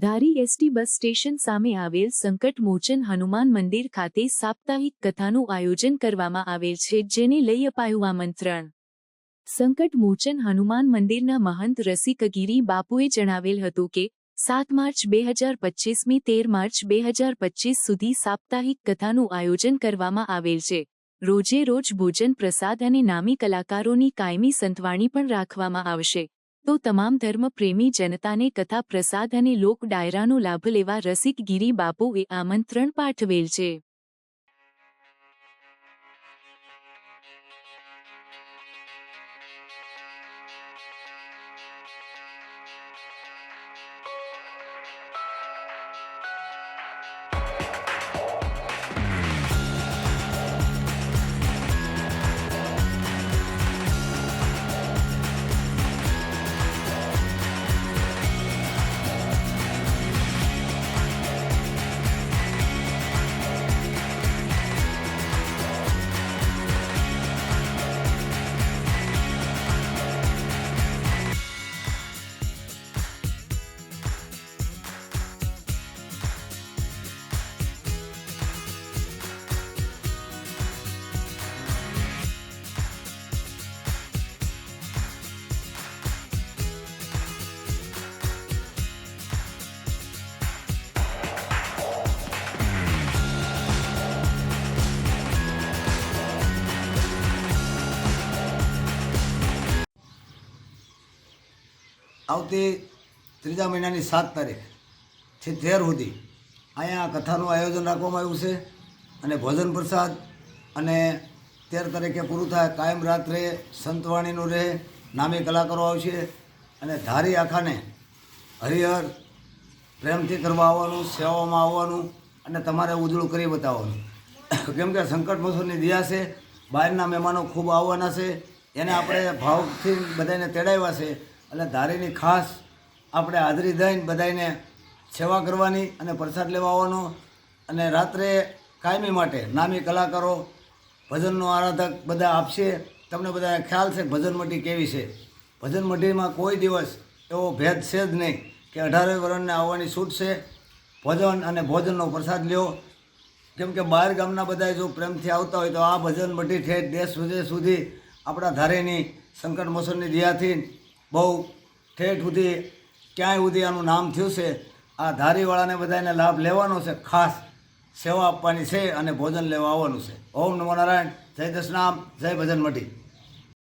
ધારી ST bus station સામે આવેલ સંકટ મોચન હનુમાન મંદિર ખાતે સાપ્તાહિક કથાનું આયોજન કરવામાં આવેલ છે, જેને લઈ અપાયું આમંત્રણ. સંકટ મોચન હનુમાન મંદિરના મહંત રસિકગીરી બાપુએ જણાવેલ હતું કે, સાત માર્ચ બે હજાર પચ્ચીસમી તેર માર્ચ બે હજાર પચ્ચીસ સુધી સાપ્તાહિક કથાનું આયોજન કરવામાં આવેલ છે. રોજે રોજ ભોજન પ્રસાદ અને નામી કલાકારોની કાયમી સંતવાણી પણ રાખવામાં આવશે. તો તમામ ધર્મપ્રેમી જનતાને કથા પ્રસાદ અને લોક ડાયરાનો લાભ લેવા રસિકગીરી બાપુએ આમંત્રણ પાઠવેલ છે. આવતી ત્રીજા મહિનાની સાત તારીખ છે તેર સુધી અહીંયા કથાનું આયોજન રાખવામાં આવ્યું છે અને ભોજન પ્રસાદ અને તેર તારીખે પૂરું થાય, કાયમ રાત્રે સંતવાણીનું રહે, નામી કલાકારો આવશે અને ધારી આખાને હરિહર પ્રેમથી કરવા આવવાનું, સેવામાં આવવાનું અને તમારે ઉજળું કરી બતાવવાનું. કેમ કે સંકટ મોસમની દિયા છે, બહારના મહેમાનો ખૂબ આવવાના છે, એને આપણે ભાવથી બધાને તેડાવ્યા છે એટલે ધારીની ખાસ આપણે હાજરી દઈને બધાને સેવા કરવાની અને પ્રસાદ લેવા આવવાનો. અને રાત્રે કાયમી માટે નામી કલાકારો, ભજનનો આરાધક બધા આપશે. તમને બધાને ખ્યાલ છે ભજન મઢી કેવી છે? ભજન મઢીમાં કોઈ દિવસ એવો ભેદ છે જ નહીં કે અઢારે વરણને આવવાની છૂટ છે. ભોજન અને ભોજનનો પ્રસાદ લ્યો. કેમ કે બહાર ગામના બધા જો પ્રેમથી આવતા હોય તો આ ભજન મઢી ઠેઠ દેશ વિદેશ સુધી આપણા ધારેની સંકટ મોસનની દિયાથી બહુ ઠેઠ સુધી, ક્યાંય સુધી આનું નામ થયું છે, આ ધારીવાળાને બધાને લાભ લેવાનો છે, ખાસ સેવા આપવાની છે અને ભોજન લેવા આવવાનું છે. ઓમ નમો નારાયણ, જય દશનામ, જય ભજન મઢી